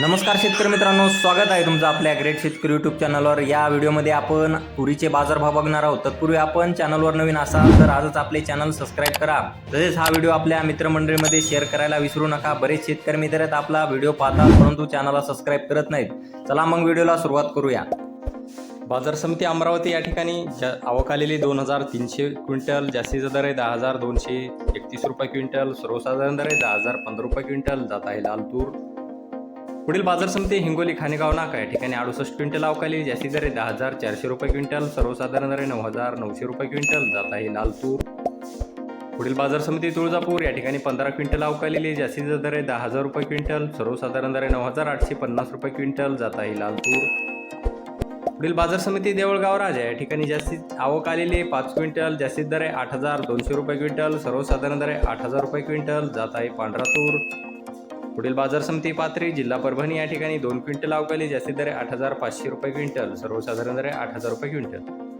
नमस्कार शेतकरी मित्रांनो स्वागत आहे तुमचं आपल्या ग्रेट शेतकरी यूट्यूब चॅनलवर या व्हिडिओमध्ये आपण तुरीचे बाजारभाव बघणार आहोत. तत्पूर्वी आपण चॅनलवर नवीन असाल तर आजच आपले चॅनल सबस्क्राईब करा. तसेच हा व्हिडिओ आपल्या मित्रमंडळीमध्ये शेअर करायला विसरू नका. बरेच शेतकरी मित्र आहेत आपला व्हिडिओ पाहतात परंतु चॅनलला सबस्क्राईब करत नाहीत. चला मग व्हिडिओला सुरुवात करूया. बाजार समिती अमरावती या ठिकाणी आवक आलेली दोन हजार तीनशे क्विंटल. जास्तीचा दर आहे दहा हजार दोनशे एकतीस रुपये क्विंटल. सर्वसाधारण दर आहे दहा हजार पंधरा रुपये क्विंटल. जात आहे लाल तूर. पुढील बाजार समिती हिंगोली खानेगाव नाका या ठिकाणी अडुसष्ट क्विंटल अवकाली जास्ती दरे दहा हजार चारशे रुपये क्विंटल सर्वसाधारण दरे नऊ हजार नऊशे रुपये क्विंटल. जात आहे लाल तूर पुढील बाजार समिती तुळजापूर या ठिकाणी पंधरा क्विंटल आवक जास्तीत जास्त दरे दर आहे दहा हजार रुपये क्विंटल सर्वसाधारण दर आहे नऊ हजार आठशे पन्नास रुपये क्विंटल. जात आहे लाल तूर पुढील बाजार समिती देवळगाव राजा या ठिकाणी जास्तीत आवक आलेली पाच क्विंटल जास्तीत दर आहे आठ हजार दोनशे रुपये क्विंटल सर्वसाधारण दर आहे आठ हजार रुपये क्विंटल. जात आहे पांढरा तूर पुढील बाजार समिती पाथरी जिल्हा परभणी या ठिकाणी दोन क्विंटल आवक जास्तीत दर आठ हजार पाचशे रुपये क्विंटल सर्वसाधारण दर आठ हजार रुपये क्विंटल.